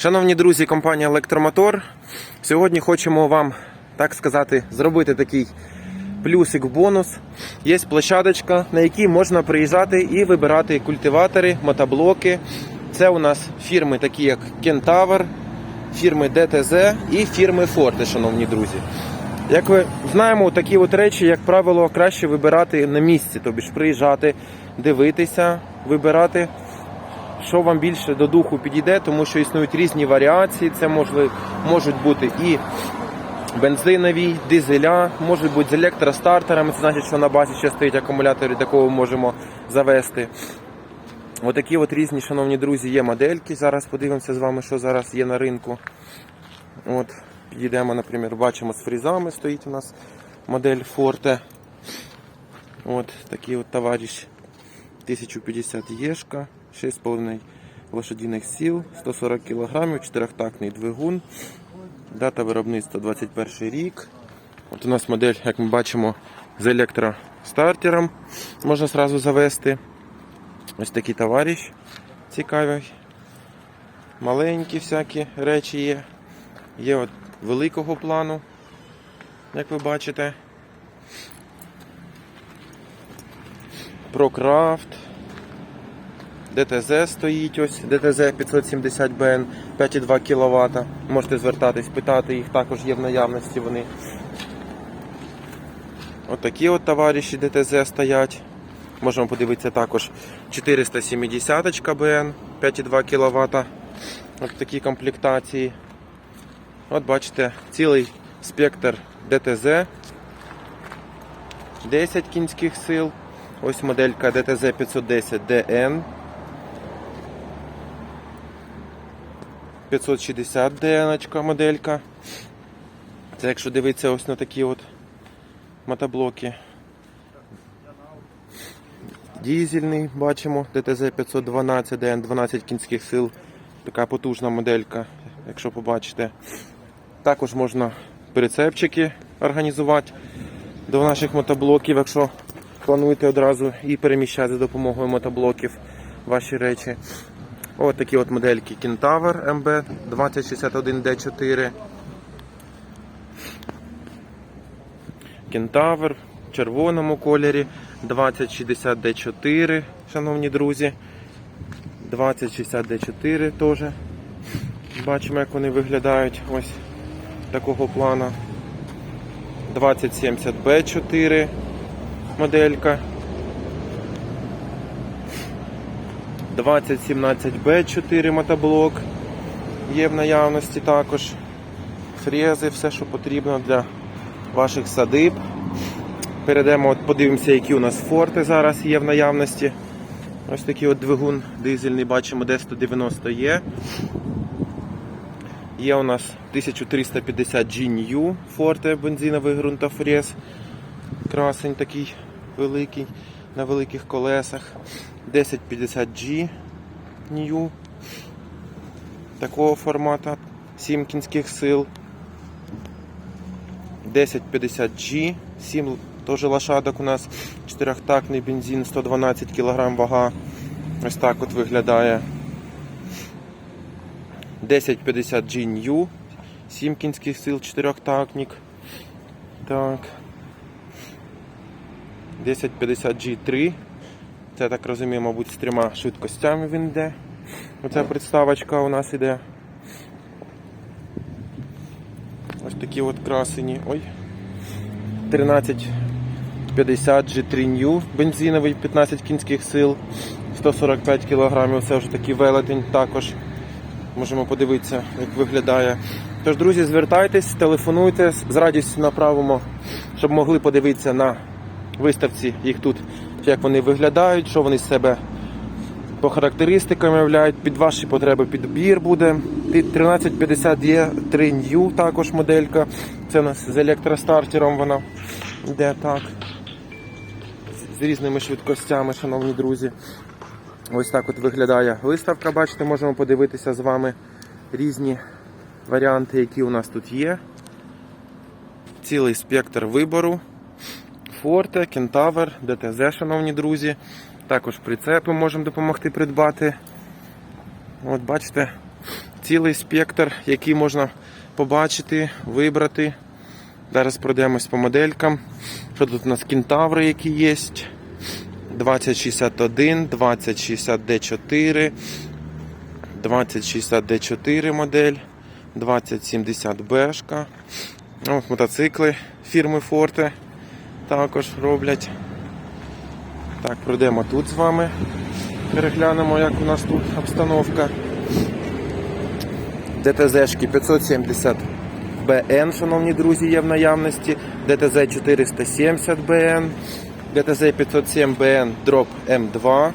Шановні друзі, компанія Електромотор. Сьогодні хочемо вам, так сказати, зробити такий плюсик бонус. Є площадочка, на якій можна приїжджати і вибирати культиватори, мотоблоки. Це у нас фірми такі, як Кентавр, фірми DTZ і фірми Forte, шановні друзі. Як ви знаємо, такі от речі, як правило, краще вибирати на місці, тобі ж приїжджати, дивитися, вибирати що вам більше до духу підійде, тому що існують різні варіації. Це можли, можуть бути і бензинові, дизеля, можуть бути з електростартерами. Це значить, що на базі ще стоїть акумулятор, від якого можемо завести. Отакі от різні, шановні друзі, є модельки. Зараз подивимося з вами, що зараз є на ринку. От, підійдемо, наприклад, бачимо з фрізами стоїть у нас модель Forte. От такий от товариш 1050 єшка, 6,5 лошадиних сіл, 140 кг, чотирьохтактний двигун. Дата виробництва 21 рік. От у нас модель, як ми бачимо, з електростартером можна зразу завести. Ось такий товариш цікавий. Маленькі всякі речі є. Є от великого плану, як ви бачите. ProCraft. ДТЗ стоїть ось, ДТЗ 570BN 5,2 кВт. Можете звертатись, питати, їх також є в наявності вони. Отакі от товариші ДТЗ стоять. Можемо подивитися також 470 БН 5,2 кВт. От такі комплектації. От бачите, цілий спектр ДТЗ. 10 кінських сил. Ось моделька DTZ 510 DN. 560 DN моделька. Це якщо дивитися ось на такі от мотоблоки. Дізельний бачимо, DTZ 512 DN 12 кінських сил. Така потужна моделька, якщо побачите. Також можна прицепчики організувати до наших мотоблоків, якщо плануєте одразу і переміщати за допомогою мотоблоків ваші речі. Ось такі от модельки Kentaur MB 2061D4. Kentaur в червоному кольорі 2060D4, шановні друзі. 2060D4 теж. Бачимо, як вони виглядають ось такого плану. 2070B4 моделька. 2017B4 мотоблок. Є в наявності також. Фрези, все, що потрібно для ваших садиб. Перейдемо, от подивимося, які у нас форти зараз є в наявності. Ось такий от двигун дизельний, бачимо, D190 є. Є у нас 1350 G New Forte бензиновий ґрунтофрез. Красень такий великий на великих колесах. 1050G New. Такого формату. 7 кінських сил. 1050G, 7 теж лошадок у нас, 4-тактний бензин, 112 кг вага. Ось так от виглядає. 1050G New, 7 кінських сил, 4-тактник. Так. 1050G3. Це я так розумію, мабуть, з трьома швидкостями він йде. Оця представочка у нас іде. Ось такі от красені. Ой. 1350 G3 New, бензиновий, 15 кінських сил, 145 кг. Це вже такий велетень також. Можемо подивитися, як виглядає. Тож, друзі, звертайтесь, телефонуйте, з радістю направимо, щоб могли подивитися на виставці їх тут, як вони виглядають, що вони з себе по характеристикам являють, під ваші потреби підбір буде. 1350 є 3 New також моделька. Це у нас з електростартером вона йде так. З різними швидкостями, шановні друзі. Ось так от виглядає виставка. Бачите, можемо подивитися з вами різні варіанти, які у нас тут є. Цілий спектр вибору. Форте, Кентавр, ДТЗ, шановні друзі. Також прицепи можемо допомогти придбати. От бачите, цілий спектр, який можна побачити, вибрати. Зараз пройдемось по моделькам. Що тут у нас кентаври, які є? 2061, 2060D4, 2060D4 модель, 2070B. Ну, мотоцикли фірми Forte також роблять. Так, пройдемо тут з вами. Переглянемо, як у нас тут обстановка. ДТЗ-шки 570 БН, шановні друзі, є в наявності. ДТЗ 470 БН, ДТЗ 507 БН дроп М2.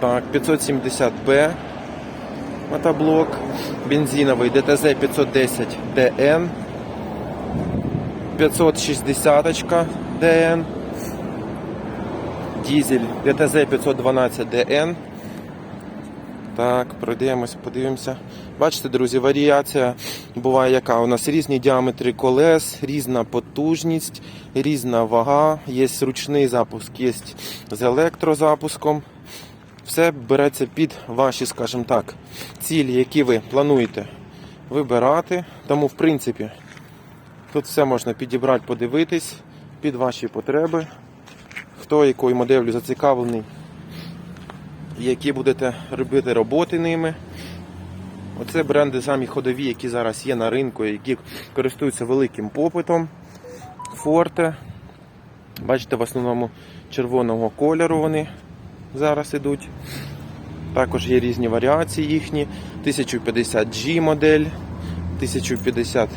Так, 570Б мотоблок. Бензиновий ДТЗ 510 ДН. 560 ДН. Дізель ДТЗ 512 ДН. Так, пройдемось, подивимося. Бачите, друзі, варіація буває яка. У нас різні діаметри колес, різна потужність, різна вага. Є ручний запуск, є з електрозапуском. Все береться під ваші, скажімо так, цілі, які ви плануєте вибирати. Тому, в принципі, тут все можна підібрати, подивитись під ваші потреби. Хто якою моделлю зацікавлений, які будете робити роботи ними. Оце бренди самі ходові, які зараз є на ринку, які користуються великим попитом. Форте. Бачите, в основному червоного кольору вони зараз ідуть. Також є різні варіації їхні. 1050G модель, 1050,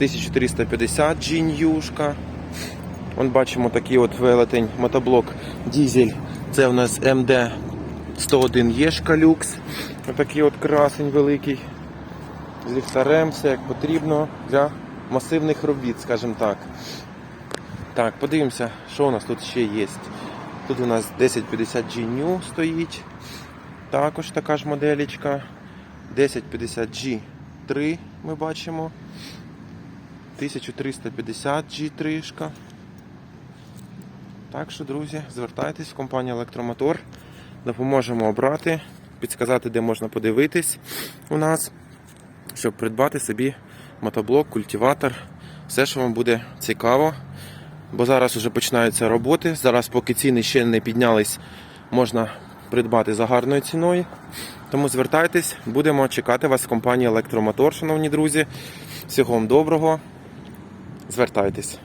1350 G ньюшка. Вон бачимо такий от велетень мотоблок дізель. Це у нас МД 101 Єшка люкс. Отакий от красень великий. З ліхтарем, все як потрібно для масивних робіт, скажімо так. Так, подивимося, що у нас тут ще є. Тут у нас 1050G New стоїть. Також така ж моделечка. 1050G 3 ми бачимо. 1350 G3. -шка. Так що, друзі, звертайтесь в компанію Електромотор. Допоможемо обрати, підказати, де можна подивитись у нас, щоб придбати собі мотоблок, культиватор, все, що вам буде цікаво. Бо зараз вже починаються роботи. Зараз, поки ціни ще не піднялись, можна придбати за гарною ціною. Тому звертайтесь, будемо чекати вас в компанії Електромотор, шановні друзі. Всього вам доброго. Звертайтесь.